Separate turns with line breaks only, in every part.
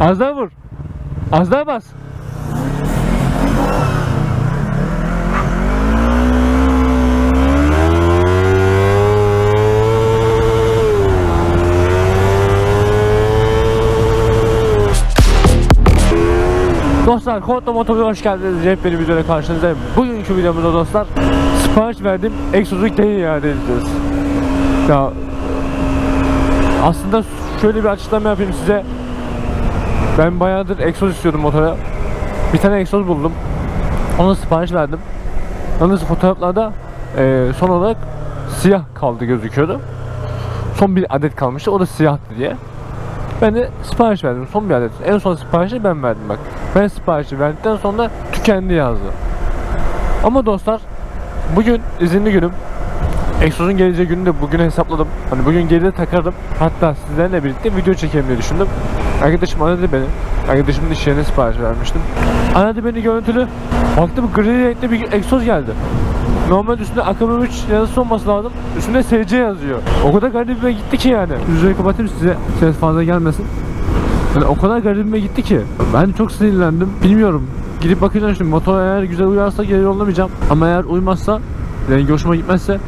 Az daha vur. Az daha bas. Dostlar Kodla Motor'a hoş geldiniz. Yepyeni videoda karşınızdayım. Bugünkü videomuzda dostlar sipariş verdim. Exodus değil iade edeceğiz. Ya aslında şöyle bir açıklama yapayım size. Ben bayağıdır egzoz istiyordum motora. Bir tane egzoz buldum. Ona sipariş verdim. Yalnız fotoğraflarda eee, son olarak siyah kaldı gözüküyordu. Son bir adet kalmıştı. O da siyahtı diye. Ben de sipariş verdim. Son bir adet. En son siparişi ben verdim bak. Ben siparişi verdikten sonra tükendi yazdı. Ama dostlar bugün izinli günüm. Exos'un geleceği günü de bugüne hesapladım. Hani bugün geride takardım. Hatta sizlerle birlikte video çekeyim diye düşündüm. Arkadaşım aradı beni. Arkadaşımın iş yerine sipariş vermiştim. Aradı beni görüntülü. Baktım gri renkli bir egzoz geldi. Normal üstünde akımı 3 yazısı olması lazım. Üstünde SC yazıyor. O kadar garibime gitti ki yani. Yüzüğü kapatayım size ses fazla gelmesin. Yani o kadar garibime gitti ki. Ben çok sinirlendim. Bilmiyorum. Gidip bakacağım şimdi motor eğer güzel uyarsa geri yollamayacağım. Ama eğer uymazsa rengi hoşuma gitmezse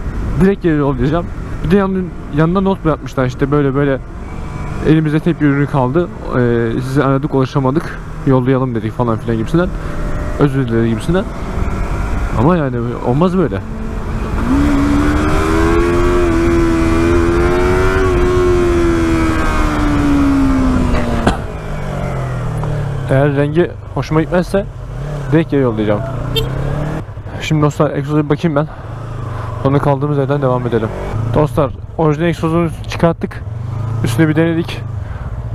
direkt geri yollayacağım. Bir de yan, yanında not bırakmışlar işte böyle böyle elimizde tek bir ürün kaldı. Ee, sizi aradık ulaşamadık. Yollayalım dedik falan filan gibisinden. Özür dilerim gibisinden. Ama yani olmaz böyle. Eğer rengi hoşuma gitmezse direkt geri yollayacağım. Şimdi dostlar egzoza bir bakayım ben. Sonra kaldığımız yerden devam edelim. Dostlar orijinal egzozunu çıkarttık. Üstüne bir denedik.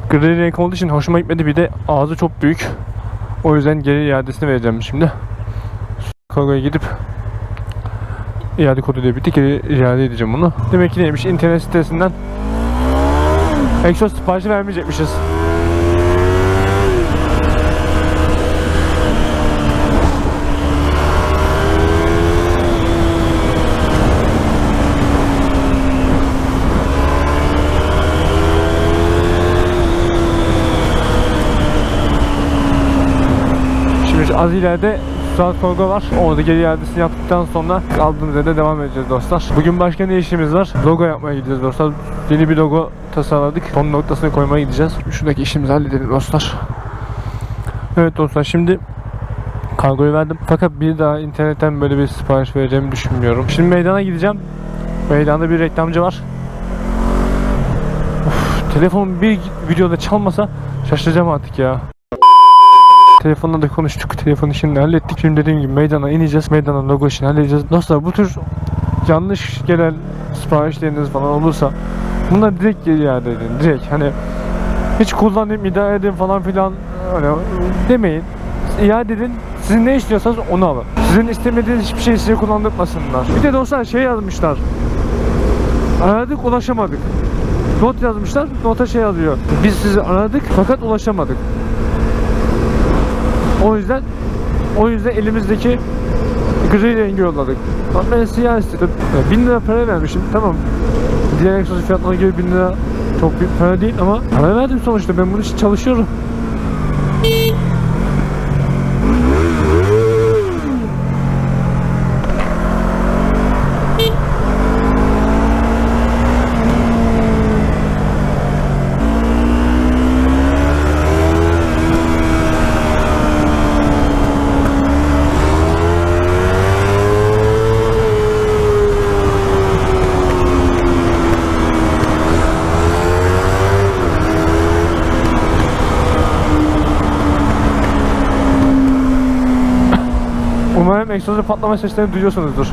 Gri renk olduğu için hoşuma gitmedi. Bir de ağzı çok büyük. O yüzden geri iadesini vereceğim şimdi. Kargoya gidip iade kodu diye bitti geri iade edeceğim bunu. Demek ki neymiş internet sitesinden egzoz siparişi vermeyecekmişiz. Şimdi az ileride Suat Korgo var. Orada geri iadesini yaptıktan sonra kaldığımız yerde devam edeceğiz dostlar. Bugün başka ne işimiz var? Logo yapmaya gideceğiz dostlar. Yeni bir logo tasarladık. Son noktasını koymaya gideceğiz. Şuradaki işimizi halledelim dostlar. Evet dostlar şimdi kargoyu verdim. Fakat bir daha internetten böyle bir sipariş vereceğimi düşünmüyorum. Şimdi meydana gideceğim. Meydanda bir reklamcı var. Of, telefon bir videoda çalmasa şaşıracağım artık ya. Telefonla da konuştuk. Telefon işini hallettik. Şimdi dediğim gibi meydana ineceğiz. Meydana logo işini halledeceğiz. Dostlar bu tür yanlış gelen siparişleriniz falan olursa bunları direkt geri iade edin. Direkt hani hiç kullanayım, idare edin falan filan öyle demeyin. İade edin. Sizin ne istiyorsanız onu alın. Sizin istemediğiniz hiçbir şey size kullandırmasınlar. Bir de dostlar şey yazmışlar. Aradık ulaşamadık. Not yazmışlar. Nota şey yazıyor. Biz sizi aradık fakat ulaşamadık. O yüzden o yüzden elimizdeki gri rengi yolladık. Ben siyah istedim. Ya, 1000 lira para vermişim. Tamam. Diğer egzoz fiyatlarına göre 1000 lira çok büyük para değil ama para verdim sonuçta. Ben bunun için çalışıyorum. Egzozun patlama seslerini duyuyorsunuzdur.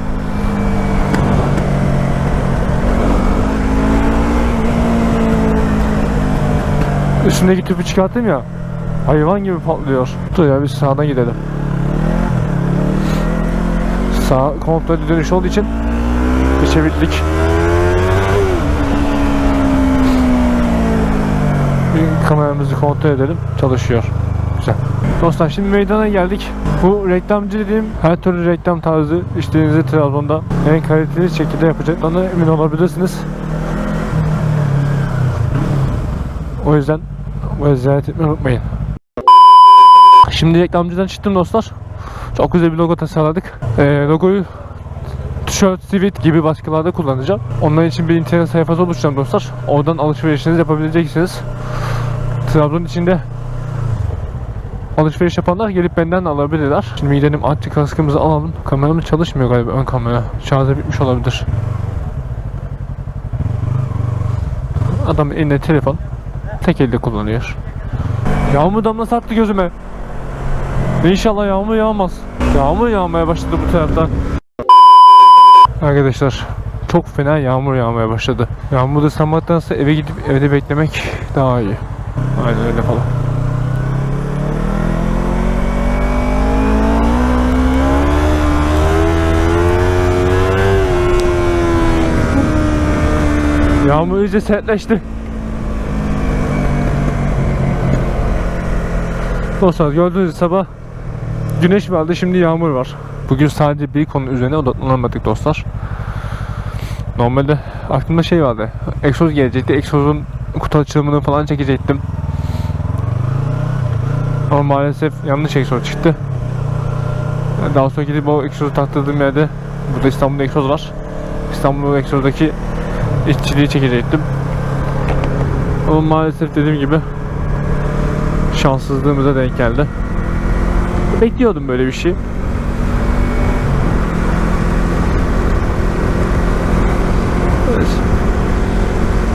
Üstündeki tüpü çıkarttım ya. Hayvan gibi patlıyor. Dur ya biz sağdan gidelim. Sağ komple dönüş olduğu için geçebildik. Bir kameramızı kontrol edelim. Çalışıyor. Güzel. Dostlar şimdi meydana geldik. Bu reklamcı dediğim her türlü reklam tarzı işlerinizi Trabzon'da en kaliteli şekilde yapacaklarına emin olabilirsiniz. O yüzden ve ziyaret etmeyi unutmayın. Şimdi reklamcıdan çıktım dostlar. Çok güzel bir logo tasarladık. Ee, logoyu tişört, sivit gibi baskılarda kullanacağım. Onun için bir internet sayfası oluşturacağım dostlar. Oradan alışverişinizi yapabileceksiniz. Trabzon içinde alışveriş yapanlar gelip benden alabilirler. Şimdi gidelim anti kaskımızı alalım. Kameramız çalışmıyor galiba ön kamera. Şarjı bitmiş olabilir. Adam elinde telefon. Tek elde kullanıyor. Yağmur damlası attı gözüme. İnşallah yağmur yağmaz. Yağmur yağmaya başladı bu taraftan. Arkadaşlar çok fena yağmur yağmaya başladı. Yağmurda ıslanmaktansa eve gidip evde beklemek daha iyi. Aynen öyle falan. Yağmur iyice sertleşti. Dostlar gördüğünüz sabah güneş vardı şimdi yağmur var. Bugün sadece bir konu üzerine odaklanamadık dostlar. Normalde aklımda şey vardı. Egzoz gelecekti. Egzozun kutu açılımını falan çekecektim. Ama maalesef yanlış egzoz çıktı. Daha sonra gidip o egzozu taktırdığım yerde burada İstanbul'da egzoz var. İstanbul egzozdaki işçiliği çekecektim. Ama maalesef dediğim gibi şanssızlığımıza denk geldi. Bekliyordum böyle bir şey. Evet.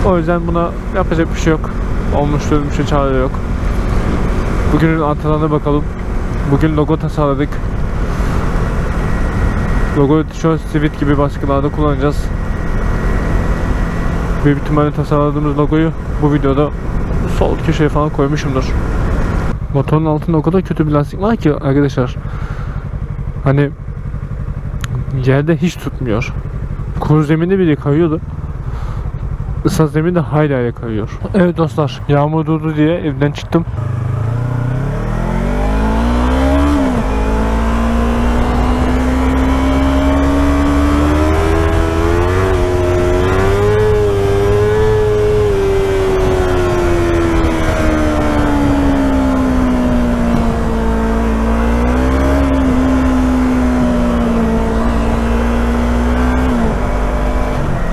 O yüzden buna yapacak bir şey yok. Olmuştur bir şey çare yok. Bugünün antrenmanına bakalım. Bugün logo tasarladık. Logoyu tişört, sivit gibi baskılarda kullanacağız. Büyük ihtimalle tasarladığımız logoyu bu videoda sol köşeye falan koymuşumdur. Motorun altında o kadar kötü bir lastik var ki arkadaşlar. Hani yerde hiç tutmuyor. Kuru zeminde bile kayıyordu. Islak zeminde hala hala kayıyor. Evet dostlar yağmur durdu diye evden çıktım.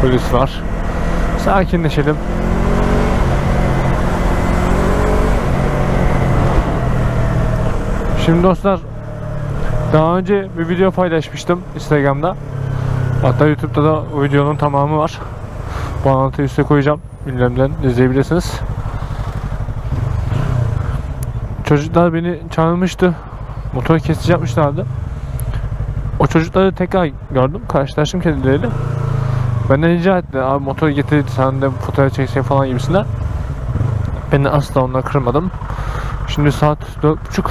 Polis var. Sakinleşelim. Şimdi dostlar daha önce bir video paylaşmıştım Instagram'da. Hatta YouTube'da da o videonun tamamı var. Bağlantıyı üste koyacağım. Gündemden izleyebilirsiniz. Çocuklar beni çağırmıştı. Motor kesici yapmışlardı. O çocukları tekrar gördüm. Karşılaştım kendileriyle. Benden rica etti abi motoru getir sen de fotoğraf çeksen falan gibisinden. Ben de asla onları kırmadım. Şimdi saat dört buçuk.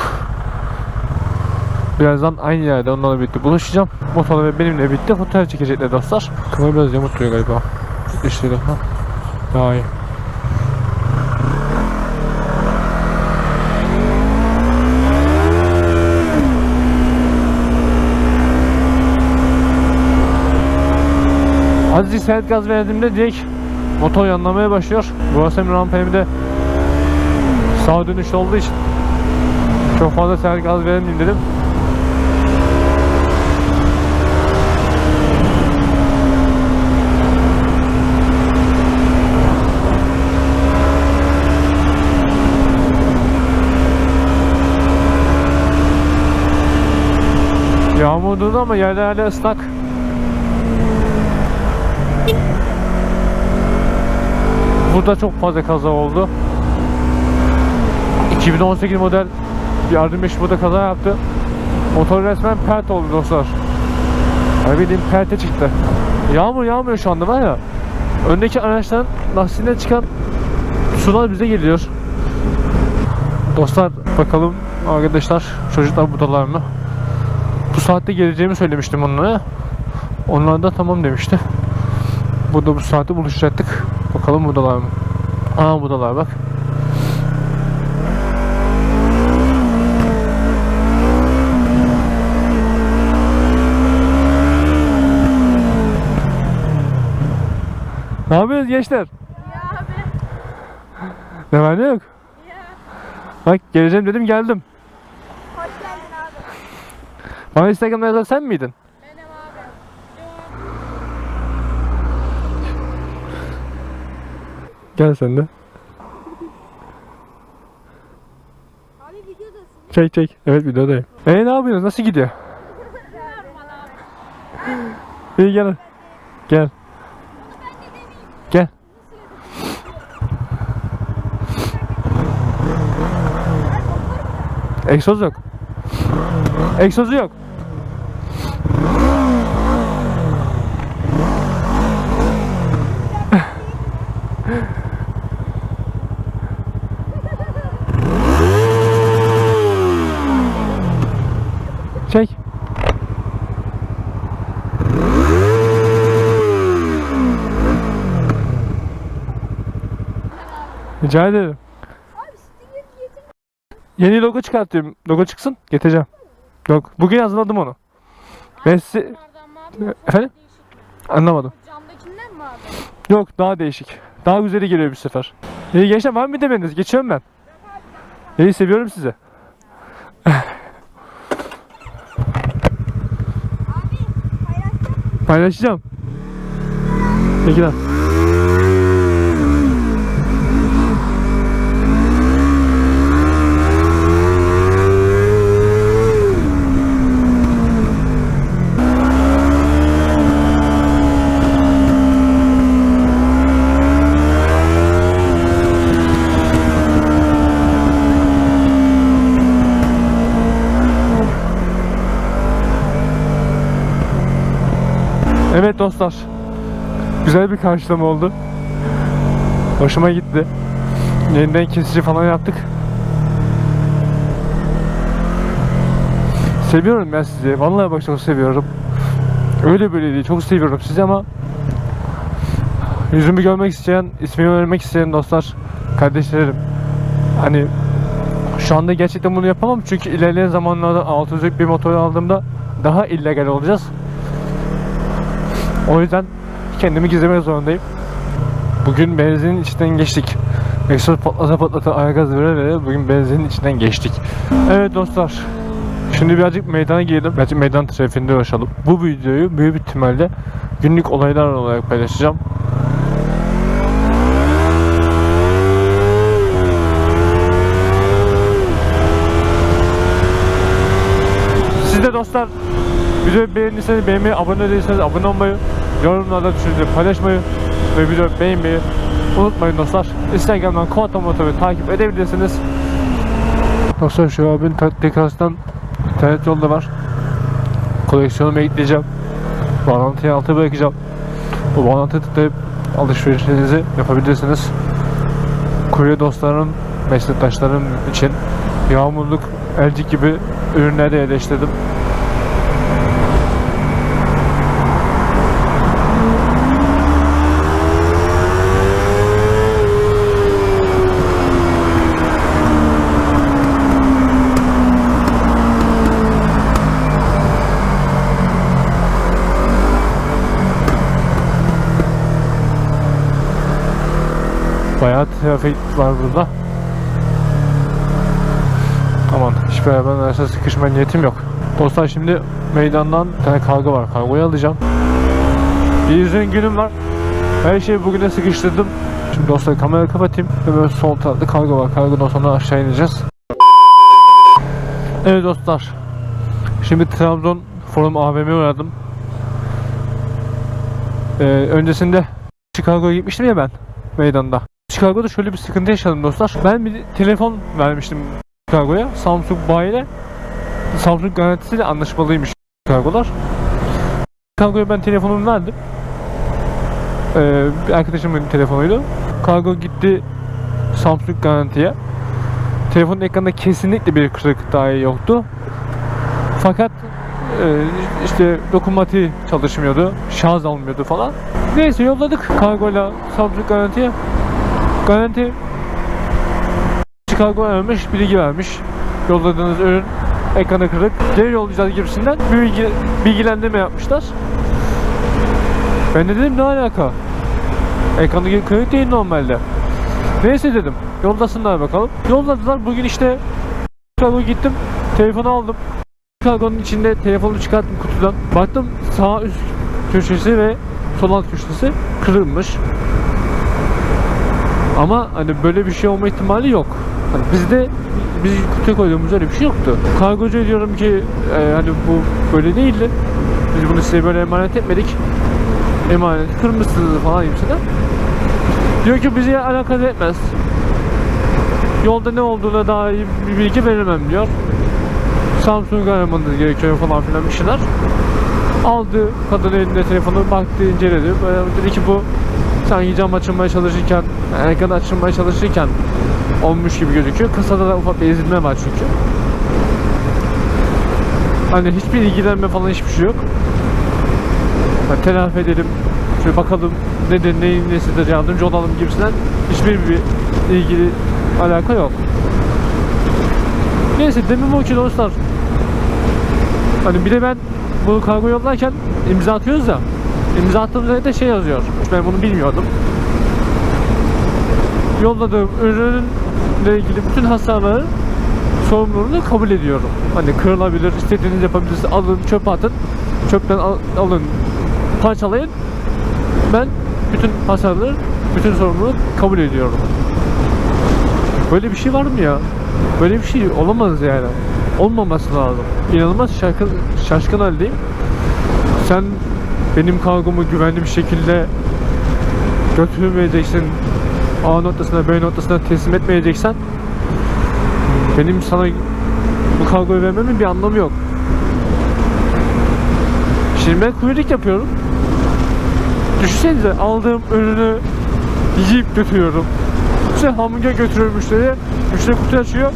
Birazdan aynı yerde onlarla birlikte buluşacağım. Motorla ve benimle birlikte fotoğraf çekecekler dostlar. Kamera biraz yamuk duruyor galiba. İşte ha. Daha iyi. Azıcık sert gaz verdiğimde direkt motor yanlamaya başlıyor. Burası hem rampa de sağ dönüşlü olduğu için çok fazla sert gaz vermeyeyim dedim. Yağmur durdu ama yerler hala ıslak. Burada çok fazla kaza oldu. 2018 model yardım eşi burada kaza yaptı. Motor resmen pert oldu dostlar. Yani bildiğin perte çıktı. Yağmur yağmıyor şu anda var ya. Öndeki araçların lastiğinden çıkan sular bize geliyor. Dostlar bakalım arkadaşlar çocuklar buradalar mı? Bu saatte geleceğimi söylemiştim onlara. Onlar da tamam demişti. Burada bu saatte buluşacaktık. Bakalım buradalar mı? Aa buradalar bak. Ne yapıyorsunuz gençler?
Ya abi.
Ne var ne yok?
Ya.
Bak geleceğim dedim geldim.
Hoş geldin abi.
Bana Instagram'da yazan sen miydin?
Benim abi.
Gel sen de.
Abi videodasın.
Çek çek. Evet videodayım. E ne yapıyorsun? Nasıl gidiyor? İyi gel. Gel. Gel. Egzoz yok. Egzozu yok. Çek. Rica ederim.
Abi sticker getir.
Yeni logo çıkartıyorum. Logo çıksın. Getireceğim. Yok. Bugün hazırladım onu.
Abi?
Efendim? Anlamadım.
Camdakinden mi abi?
Yok daha değişik. Daha güzeli geliyor bir sefer. İyi gençler var mı bir demeniz? Geçiyorum ben. İyi seviyorum sizi. Paylaşacağım. Peki lan. Evet dostlar. Güzel bir karşılama oldu. Hoşuma gitti. Yeniden kesici falan yaptık. Seviyorum ben sizi. Vallahi bak çok seviyorum. Öyle böyle değil. Çok seviyorum sizi ama yüzümü görmek isteyen, ismimi öğrenmek isteyen dostlar, kardeşlerim. Hani şu anda gerçekten bunu yapamam çünkü ilerleyen zamanlarda 600'lük bir motor aldığımda daha illegal olacağız. O yüzden kendimi gizlemek zorundayım. Bugün benzinin içinden geçtik. Egzoz patlata patlata ayak gaz vere vere bugün benzinin içinden geçtik. Evet dostlar. Şimdi birazcık meydana girelim. Birazcık meydan trafiğinde uğraşalım. Bu videoyu büyük ihtimalle günlük olaylar olarak paylaşacağım. Siz de dostlar videoyu beğendiyseniz beğenmeyi, abone değilseniz abone olmayı, yorumlarda düşünceleri paylaşmayı ve videoyu beğenmeyi unutmayın dostlar. Instagram'dan Kuantum Motor'u takip edebilirsiniz. Dostlar şu abinin tekrardan internet yolu da var. Koleksiyonumu ekleyeceğim. Bağlantıyı alta bırakacağım. Bu bağlantıyı tıklayıp alışverişinizi yapabilirsiniz. Kurye dostlarım, meslektaşlarım için yağmurluk, elcik gibi ürünleri yerleştirdim. Bayağı trafik var burada. Aman hiçbir arabanın arasında sıkışma niyetim yok. Dostlar şimdi meydandan bir tane kargo var. Kargoyu alacağım. Bir yüzün günüm var. Her şeyi bugüne sıkıştırdım. Şimdi dostlar kamerayı kapatayım. Ve böyle sol tarafta kargo var. Kargodan sonra aşağı ineceğiz. Evet dostlar. Şimdi Trabzon Forum AVM'ye uğradım. Ee, öncesinde Chicago'ya gitmiştim ya ben meydanda. Chicago'da şöyle bir sıkıntı yaşadım dostlar. Ben bir telefon vermiştim Chicago'ya. Samsung bayiyle. Samsung garantisiyle anlaşmalıymış Chicago'lar. Chicago'ya ben telefonumu verdim. Ee, bir arkadaşımın telefonuydu. Kargo gitti Samsung garantiye. Telefonun ekranında kesinlikle bir kırık dahi yoktu. Fakat e, işte dokunmatiği çalışmıyordu. Şarj almıyordu falan. Neyse yolladık kargoyla Samsung garantiye. Garanti Chicago vermiş, bilgi vermiş. Yolladığınız ürün ekranı kırık. Geri yollayacağız gibisinden bir bilgi, bilgilendirme yapmışlar. Ben de dedim ne alaka? Ekranı kırık değil normalde. Neyse dedim. Yoldasınlar bakalım. Yolladılar. Bugün işte Chicago'ya gittim. Telefonu aldım. Chicago'nun içinde telefonu çıkarttım kutudan. Baktım sağ üst köşesi ve sol alt köşesi kırılmış. Ama hani böyle bir şey olma ihtimali yok. Hani bizde biz kutuya koyduğumuz öyle bir şey yoktu. Kargocuya diyorum ki e, hani bu böyle değildi. Biz bunu size böyle emanet etmedik. Emanet kırmışsınız falan gibisinden. Diyor ki bizi alakadar etmez. Yolda ne olduğuna dair bir bilgi veremem diyor. Samsung'u aramanız gerekiyor falan filan bir şeyler. Aldı kadın elinde telefonu baktı inceledi. Böyle dedi ki bu sanki cam açılmaya çalışırken, yani ekran açılmaya çalışırken olmuş gibi gözüküyor. Kasada da ufak bir ezilme var çünkü. Hani hiçbir ilgilenme falan hiçbir şey yok. Yani telafi edelim, şöyle bakalım nedir, neyin nesidir, yardımcı olalım gibisinden hiçbir bir ilgili alaka yok. Neyse demin ki dostlar. Hani bir de ben bu kargo yollarken imza atıyoruz ya. İmza attığımız yerde şey yazıyor. Ben bunu bilmiyordum. Yolladığım ürünle ilgili bütün hasarları sorumluluğunu kabul ediyorum. Hani kırılabilir, istediğiniz yapabilirsiniz. Alın, çöpe atın. Çöpten al- alın, parçalayın. Ben bütün hasarları, bütün sorumluluğu kabul ediyorum. Böyle bir şey var mı ya? Böyle bir şey olamaz yani. Olmaması lazım. İnanılmaz şaşkın, şaşkın haldeyim. Sen benim kargomu güvenli bir şekilde götürmeyeceksin. A noktasına B noktasına teslim etmeyeceksen benim sana bu kargoyu vermemin bir anlamı yok. Şimdi ben kuyruk yapıyorum. Düşünsenize aldığım ürünü yiyip götürüyorum. İşte hamburger götürüyor müşteri. Müşteri kutu açıyor.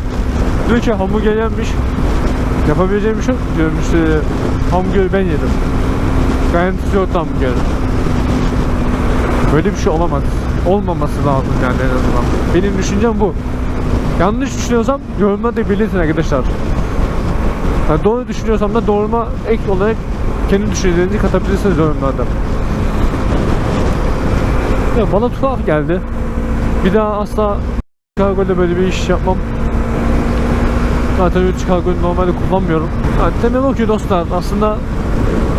Diyor ki hamburger yenmiş. Yapabileceğim bir şey yok diyor müşteri. Hamburgeri ben yedim. Garantisi yok hamburgerin. Böyle bir şey olamaz. Olmaması lazım yani en azından. Benim düşüncem bu. Yanlış düşünüyorsam yorumlarda belirtin arkadaşlar. Yani doğru düşünüyorsam da doğruma ek olarak kendi düşüncelerinizi katabilirsiniz yorumlarda. Ya bana tuhaf geldi. Bir daha asla Chicago'da böyle bir iş yapmam. Zaten Chicago'yu normalde kullanmıyorum. Yani temel o ki dostlar aslında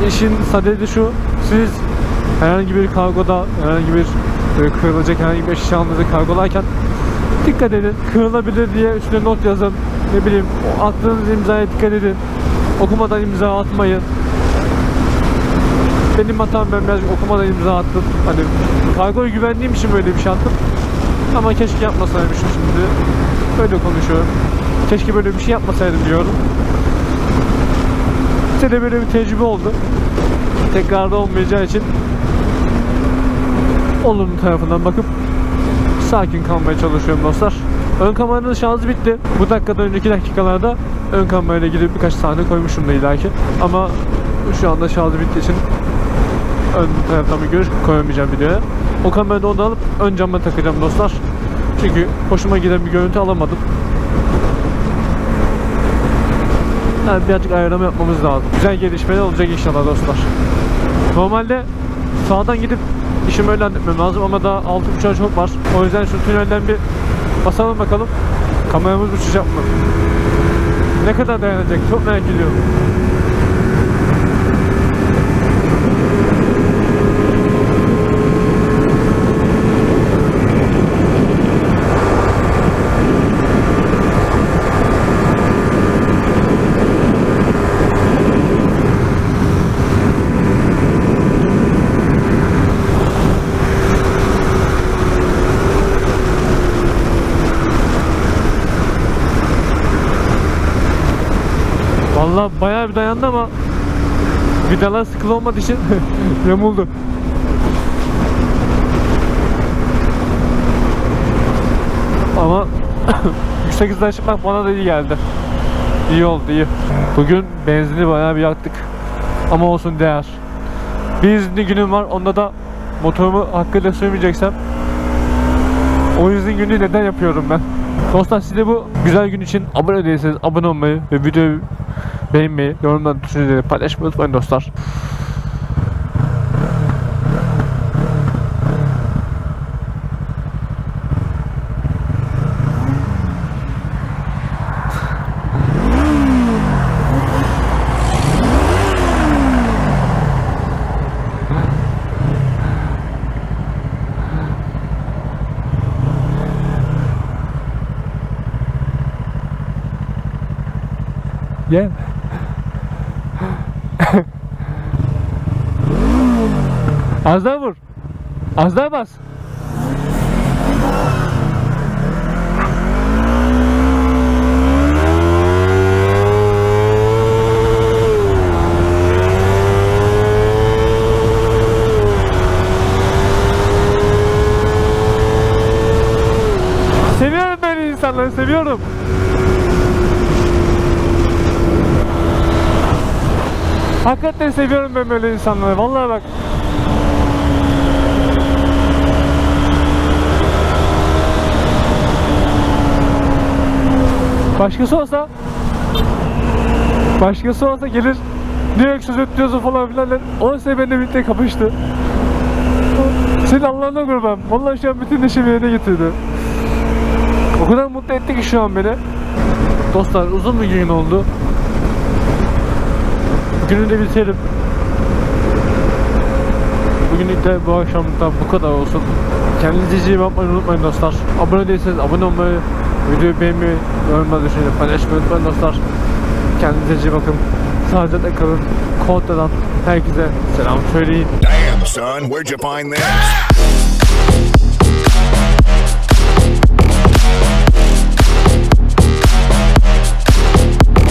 işin sadedi şu. Siz herhangi bir kargoda herhangi bir e, kırılacak herhangi bir eşyanızı kargolarken dikkat edin. Kırılabilir diye üstüne not yazın. Ne bileyim attığınız imzaya dikkat edin. Okumadan imza atmayın. Benim hatam ben biraz okumadan imza attım. Hani kargoyu güvendiğim için böyle bir şey attım. Ama keşke yapmasaymışım şimdi. Böyle konuşuyorum. Keşke böyle bir şey yapmasaydım diyorum. De böyle bir tecrübe oldu. Tekrarda olmayacağı için olumlu tarafından bakıp sakin kalmaya çalışıyorum dostlar. Ön kameranın şarjı bitti. Bu dakikadan önceki dakikalarda ön kamerayla ilgili birkaç sahne koymuşum da illaki. Ama şu anda şarjı bittiği için ön taraftan bir görüş koyamayacağım videoya. O kamerayı da onu alıp ön cama takacağım dostlar. Çünkü hoşuma giden bir görüntü alamadım. Yani birazcık ayarlama yapmamız lazım. Güzel gelişmeler olacak inşallah dostlar. Normalde sağdan gidip işimi öyle halletmem lazım ama daha 6.5'a çok var. O yüzden şu tünelden bir basalım bakalım. Kameramız uçacak mı? Ne kadar dayanacak? Çok merak ediyorum. Vallahi bayağı bir dayandı ama vidalar sıkılı olmadığı için yamuldu. Ama yüksek hızla çıkmak bana da iyi geldi. İyi oldu iyi. Bugün benzini bayağı bir yaktık. Ama olsun değer. Bir izinli günüm var. Onda da motorumu hakkıyla sürmeyeceksem o izin günü neden yapıyorum ben? Dostlar size bu güzel gün için abone değilseniz abone olmayı ve videoyu beğenmeyi, yorumlar düşünceleri paylaşmayı unutmayın dostlar. Gel. Az daha vur. Az daha bas. Seviyorum böyle insanları seviyorum. Hakikaten seviyorum ben böyle insanları. Vallahi bak. Başkası olsa Başkası olsa gelir Direkt söz ötüyorsun falan filan. O ise benimle birlikte kapıştı Senin Allah'ına kurban Vallahi şu an bütün neşemi yerine getirdi O kadar mutlu etti ki şu an beni Dostlar uzun bir gün oldu Günü de bitirelim Bugünlük de bu akşamda bu kadar olsun. Kendinize iyi bakmayı unutmayın dostlar. Abone değilseniz abone olmayı, videoyu beğenmeyi, yorumlar düşünmeyi, paylaşmayı unutmayın dostlar. Kendinize iyi bakın. Sağlıcakla kalın. Kod'dan herkese selam söyleyin.
Damn, son, where'd you find this?